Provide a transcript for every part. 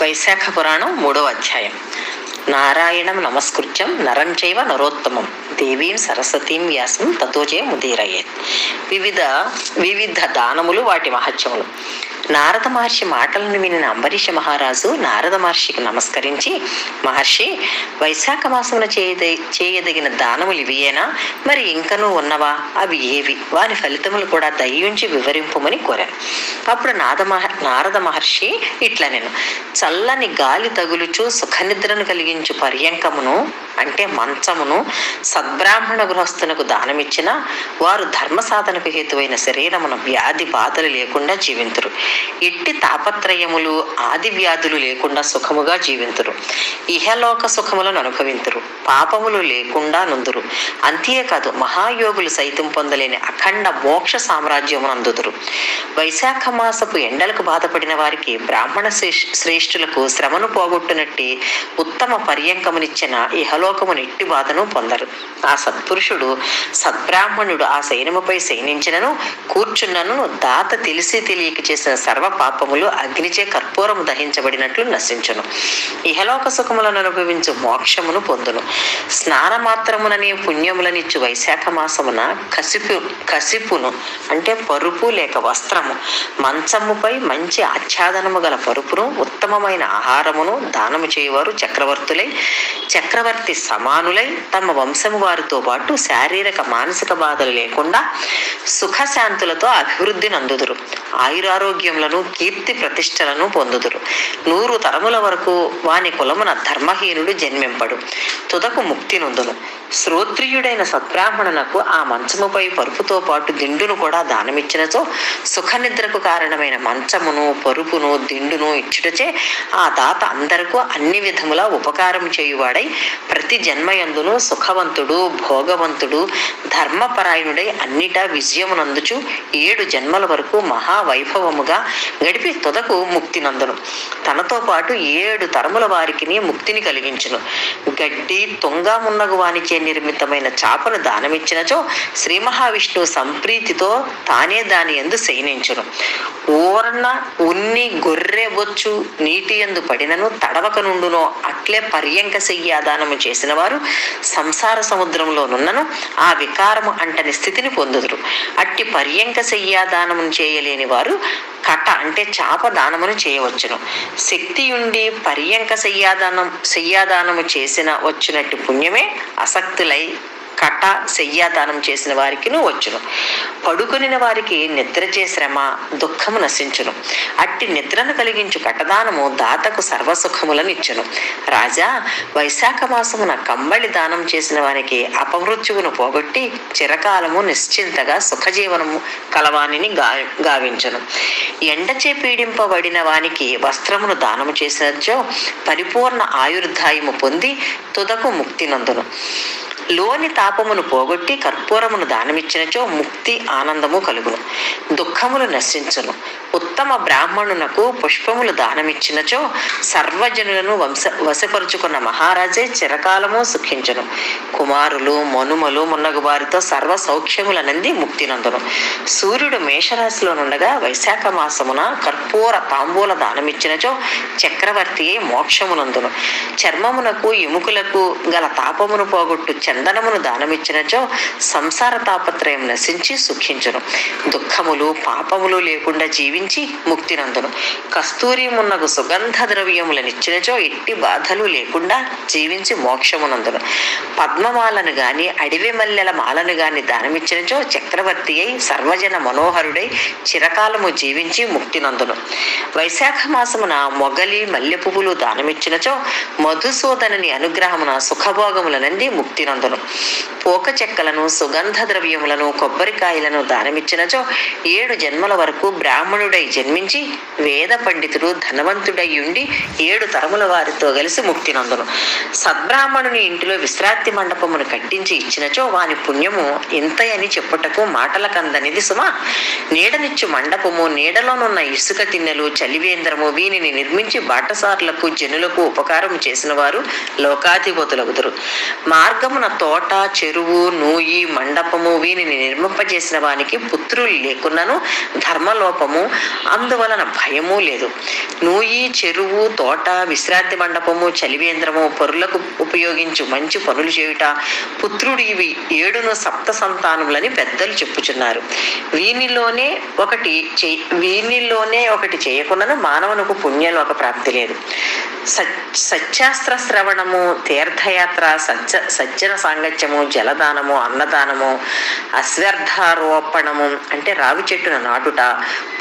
వైశాఖ పురాణం మూడో అధ్యాయం. నారాయణం నమస్కృత్యం నరం చైవ నరోత్తమం. దేవీం సరస్వతీం వ్యాసం తతోజే ముదీరయ్యేత్ వివిధ వివిధ దానములు వాటి మహత్యములు. నారద మహర్షి మాటలను వినిన అంబరీష మహారాజు నారద మహర్షికి నమస్కరించి మహర్షి వైశాఖ మాసమున చేయద చేయదగిన దానములు ఇవియేనా మరి ఇంకనూ ఉన్నవా? అవి ఏవి? వాని ఫలితములు కూడా దయ్యుంచి వివరింపుమని కోరాను. అప్పుడు నాద నారద మహర్షి ఇట్లా నేను చల్లని గాలి తగులుచు సుఖనిద్రను కలిగించు పర్యంకమును అంటే మంచమును సద్బ్రాహ్మణ గృహస్థునకు దానమిచ్చిన వారు ధర్మ సాధనకు హేతువైన శరీరమున వ్యాధి బాధలు లేకుండా జీవింతురు. ఎట్టి తాపత్రయములు ఆది వ్యాధులు లేకుండా సుఖముగా జీవింతురు. ఇహలోక సుఖములను అనుభవింతురు. పాపములు లేకుండా నుందురు. అంతేకాదు మహాయోగులు సైతం పొందలేని అఖండ మోక్ష సామ్రాజ్యమును అందుదురు. వైశాఖ మాసపు ఎండలకు బాధపడిన వారికి బ్రాహ్మణ శ్రేష్- శ్రేష్ఠులకు శ్రమను పోగొట్టునట్టి ఉత్తమ పర్యంకమునిచ్చిన ఇహలోకమును ఎట్టి బాధను పొందరు. ఆ సత్పురుషుడు సద్బ్రాహ్మణుడు ఆ సైన్యముపై శయనించినను కూర్చున్నను దాత తెలిసి తెలియక చేసిన సర్వ పాపములు అగ్నిచే కర్పూరము దహించబడినట్లు నశించును. ఇహలోక సుఖములను అనుభవించు మోక్షమును పొందును. స్నాన మాత్రముననే పుణ్యములనిచ్చు వైశాఖ మాసమున కసిపు కసిపును అంటే పరుపు లేక వస్త్రము మంచముపై మంచి ఆచ్ఛాదనము గల పరుపును ఉత్తమమైన ఆహారమును దానము చేయువారు చక్రవర్తులై చక్రవర్తి సమానులై తమ వంశము వారితో పాటు శారీరక మానసిక బాధలు లేకుండా సుఖశాంతులతో అభివృద్ధి నందుదురు. ఆయురారోగ్యములను కీర్తి ప్రతిష్టలను పొందుదురు. నూరు తరముల వరకు వాని కులమున ధర్మహీనుడు జన్మింపడు. తుదకు ముక్తి నుందును. శ్రోత్రియుడైన సద్బ్రాహ్మణునకు ఆ మంచముపై పరుపుతో పాటు దిండును కూడా దానమిచ్చినచో సుఖనిద్రకు కారణమైన మంచమును పరుపును దిండును ఇచ్చుటచే ఆ తాత అందరకు అన్ని విధముల ఉపకారం చేయువాడై ప్రతి జన్మయందును సుఖవంతుడు భోగవంతుడు ధర్మపరాయణుడై అన్నిటా విజయమునందుచు ఏడు జన్మల వరకు మహావైభవముగా గడిపి తుదకు ముక్తి నందును తనతో పాటు ఏడు తరముల వారికి ముక్తిని కలిగించును. గడ్డి తుంగ మున్నగు వానిచే నిర్మితమైన చాపను దానమిచ్చినచో శ్రీ మహావిష్ణువు సంప్రీతితో తానే దాని ఎందు శయనించును. ఊరన్న ఉన్ని గొర్రె బొచ్చు నీటి ఎందు పడినను తడవక నుండునో అట్లే పర్యంక శయ్యాదానము చేసిన వారు సంసార సముద్రంలో నున్నను ఆ వికారము అంటని స్థితిని పొందుదురు. అట్టి పర్యంక శయ్యాదానము చేయలేని వారు కట అంటే చాప దానమును చేయవచ్చును. శక్తి ఉండి పర్యంక శయ్యాదానం శయ్యాదానము చేసిన వచ్చినట్టు పుణ్యమే అసక్తులై కట శయ్యాదానం చేసిన వారికి వచ్చును. పడుకొనిన వారికి నిద్రచే శ్రమ దుఃఖము నశించును. అట్టి నిద్రను కలిగించు కటదానము దాతకు సర్వసుఖములను ఇచ్చును. రాజా వైశాఖ మాసమున కంబళి దానం చేసిన వారికి అపమృత్యువును పోగొట్టి చిరకాలము నిశ్చింతగా సుఖజీవనము కలవానిని గా గావించును. ఎండచే పీడింపబడిన వానికి వస్త్రమును దానము చేసినచో పరిపూర్ణ ఆయుర్దాయము పొంది తుదకు ముక్తి నందును. లోని తాపమును పోగొట్టి కర్పూరమును దానమిచ్చినచో ముక్తి ఆనందము కలుగును. దుఃఖములు నశించును. ఉత్తమ బ్రాహ్మణునకు పుష్పములు దానమిచ్చినచో సర్వజనులను వంశ వశపరుచుకున్న మహారాజే చిరకాలము సుఖించును. కుమారులు మనుమలు మున్నగు వారితో సర్వ సౌఖ్యములనంది ముక్తినందును. సూర్యుడు మేషరాశిలో నుండగా వైశాఖ మాసమున కర్పూర తాంబూల దానమిచ్చినచో చక్రవర్తి మోక్షమునందును. చర్మమునకు ఎముకలకు గల తాపమును పోగొట్టు చందనమును దానమిచ్చినచో సంసార తాపత్రయం నశించి సుఖించును. దుఃఖములు పాపములు లేకుండా జీవి ముక్తి ముక్తినందును కస్తూరి మున్నగు సుగంధ ద్రవ్యములనిచ్చినచో ఎట్టి బాధలు లేకుండా జీవించి మోక్షమునందును పద్మమాలను గాని అడవి మల్లెల మాలను గాని దానమిచ్చినచో చక్రవర్తి అయి సర్వజన మనోహరుడై చిరకాలము జీవించి ముక్తినందును వైశాఖ మాసమున మొగలి మల్లె పువ్వులు దానమిచ్చినచో మధుసూదనని అనుగ్రహమున సుఖభోగములనంది ముక్తి ముక్తినందును పోక చెక్కలను సుగంధ ద్రవ్యములను కొబ్బరికాయలను దానమిచ్చినచో ఏడు జన్మల వరకు బ్రాహ్మణుడు జన్మించి వేద పండితుడు ధనవంతుడై ఉండి ఏడు తరముల వారితో కలిసి ముక్తి నందును. సద్బ్రాహ్మణుని ఇంటిలో విశ్రాంతి మండపమును కట్టించి ఇచ్చినచో వాని పుణ్యము ఇంతయని చెప్పుటకు మాటల కందనిది సుమా. నీడనిచ్చు మండపము నీడలోనున్న ఇసుక తిన్నెలు చలివేంద్రము వీనిని నిర్మించి బాటసార్లకు జనులకు ఉపకారం చేసిన వారు లోకాధిపతులగుదురు. మార్గమున తోట చెరువు నూయి మండపము వీనిని నిర్మింపజేసిన వానికి పుత్రులు లేకున్నను ధర్మలోపము అందువలన భయము లేదు. నూయి చెరువు తోట విశ్రాంతి మండపము చలివేంద్రము పరులకు ఉపయోగించు మంచి పనులు చేయుట పుత్రుడు ఇవి ఏడును సప్త సంతానములని పెద్దలు చెప్పుచున్నారు. వీనిలోనే ఒకటి చే వీనిలోనే ఒకటి చేయకున్నను మానవునకు పుణ్యలోక ప్రాప్తి లేదు. సత్యాస్త్ర శ్రవణము తీర్థయాత్ర సజ్జ సజ్జన సాంగత్యము జలదానము అన్నదానము అశ్వర్థారోపణము అంటే రావి చెట్టును నాటుట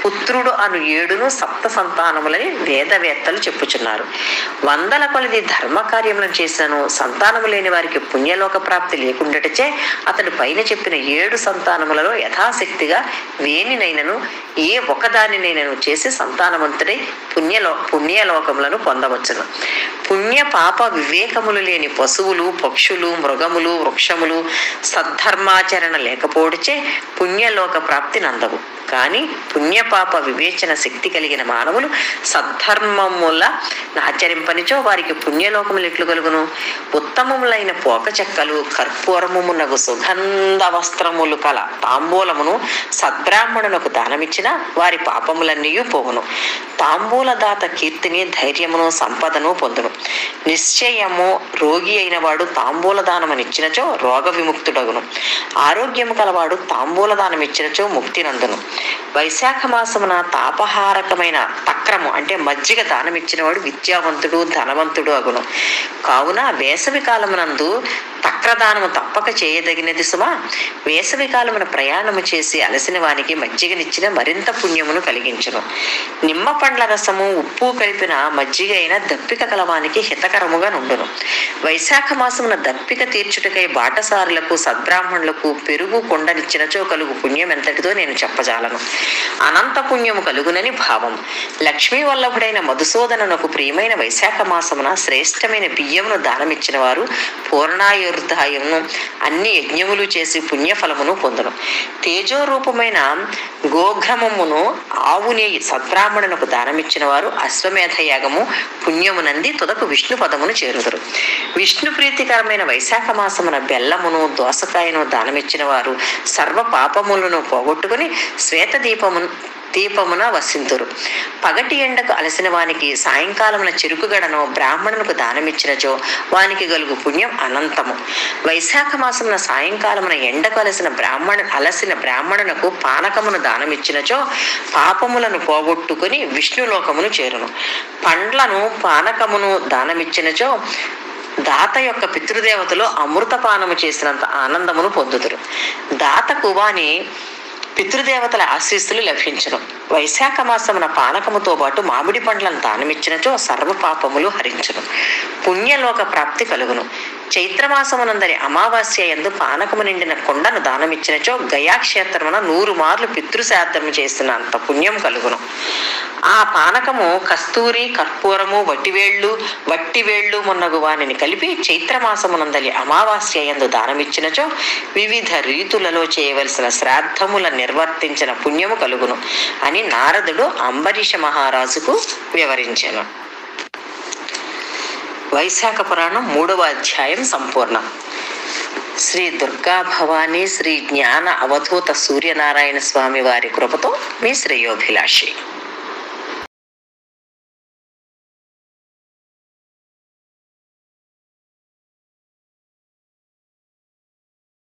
పుత్రుడు అను ఏడును సప్త సంతానములని వేదవేత్తలు చెప్పుచున్నారు. వందల కొలది ధర్మ కార్యములను చేశాను. సంతానము లేని వారికి పుణ్యలోక ప్రాప్తి లేకుండాటచే అతడు పైన చెప్పిన ఏడు సంతానములలో యథాశక్తిగా వేనినైనను ఏ ఒకదానినైనను చేసి సంతానవంతుడై పుణ్యలో పుణ్యలోకములను పొందవచ్చును. పుణ్య పాప వివేకములు లేని పశువులు పక్షులు మృగములు వృక్షములు సద్ధర్మాచరణ లేకపోవడచే పుణ్యలోక ప్రాప్తి నందవు. కానీ పుణ్యపాప వివేచన శక్తి కలిగిన మానవులు సద్ధర్మముల ఆచరింపనిచో వారికి పుణ్యలోకములు ఎట్లు కలుగును? ఉత్తమములైన పోక చెక్కలు కర్పూరమునకు సుగంధ వస్త్రములు కల తాంబూలమును సద్బ్రాహ్మణునకు దానమిచ్చిన వారి పాపములన్నీ పోవును. తాంబూలదాత కీర్తిని ధైర్యమును సంపదను పొందును. నిశ్చయము రోగి అయిన వాడు తాంబూల దానమనిచ్చినచో రోగ విముక్తుడగును. ఆరోగ్యము కలవాడు తాంబూల దానం ఇచ్చినచో ముక్తి నందును. వైశాఖ మాసమున తాపహారకమైన తక్రము అంటే మజ్జిగ దానం ఇచ్చినవాడు విద్యావంతుడు ధనవంతుడు అగును. కావున వేసవి కాలమునందు తక్రదానము తప్పక చేయదగినది సుమా. వేసవికాలమున ప్రయాణము చేసి అలసిన వానికి మజ్జిగనిచ్చిన మరింత పుణ్యమును కలిగించును. నిమ్మ పండ్ల రసము ఉప్పు కలిపిన మజ్జిగ అయిన దప్పిక కలవానికి హితకరముగా నుండును. వైశాఖ మాసమున దప్పిక తీర్చుటకై బాటసారులకు సద్బ్రాహ్మణులకు పెరుగు కొండనిచ్చినచో కలుగు పుణ్యం ఎంతటిదో నేను చెప్పజాలను. అనంత పుణ్యము కలుగునని భావం. లక్ష్మీ వల్లభుడైన మధుసూదనకు ప్రియమైన వైశాఖ మాసమున శ్రేష్టమైన బియ్యమును దానమిచ్చిన వారు పూర్ణాయుర్ధ పూర్ణాయుర్ధాయమును అన్ని యజ్ఞములు చేసి పుణ్యఫలమును పొందును. తేజోరూపమైన గోఘ్రమమును ఆవుని సద్బ్రాహ్మణునకు దానమిచ్చిన వారు అశ్వమేధ యాగము పుణ్యమునంది తుదకు విష్ణు పదమును చేరుదురు. విష్ణు ప్రీతికరమైన వైశాఖ మాసమున బెల్లమును దోసకాయను దానమిచ్చిన వారు సర్వ పాపములను పోగొట్టుకుని శ్వేత దీపమును దీపమున వసింతురు. పగటి ఎండకు అలసిన వానికి సాయంకాలమున చెరుకుగడను బ్రాహ్మణులకు దానమిచ్చినచో వానికి గలుగు పుణ్యం అనంతము. వైశాఖ మాసమున సాయంకాలమున ఎండకు అలసిన బ్రాహ్మణ అలసిన బ్రాహ్మణునకు పానకమును దానమిచ్చినచో పాపములను పోగొట్టుకుని విష్ణులోకమును చేరును. పండ్లను పానకమును దానమిచ్చినచో దాత యొక్క పితృదేవతలు అమృతపానము చేసినంత ఆనందమును పొందుతురు దాతకు వాని పితృదేవతల ఆశీస్సులు లభించను. వైశాఖ మాసమున పానకముతో పాటు మామిడి పండ్లను దానమిచ్చినచో సర్వ పాపములు హరించును. పుణ్యలోక ప్రాప్తి కలుగును. చైత్రమాసమునందరి అమావాస్య ఎందు పానకము నిండిన కొండను దానమిచ్చినచో గయాక్షేత్రమున నూరు మార్లు పితృశాద్రము చేసిన అంత పుణ్యం కలుగును. ఆ పానకము కస్తూరి కర్పూరము వట్టివేళ్ళు వట్టివేళ్ళు మున్నగు వానిని కలిపి చైత్రమాసమునందలి అమావాస్య ఎందు దానమిచ్చినచో వివిధ రీతులలో చేయవలసిన శ్రాద్ధముల నిర్వర్తించిన పుణ్యము కలుగును అని నారదుడు అంబరీష మహారాజుకు వివరించాను. వైశాఖ పురాణం మూడవ అధ్యాయం సంపూర్ణం. శ్రీ దుర్గా భవానీ శ్రీ జ్ఞాన అవధూత సూర్యనారాయణ స్వామి వారి కృపతో మీ శ్రేయోభిలాషి.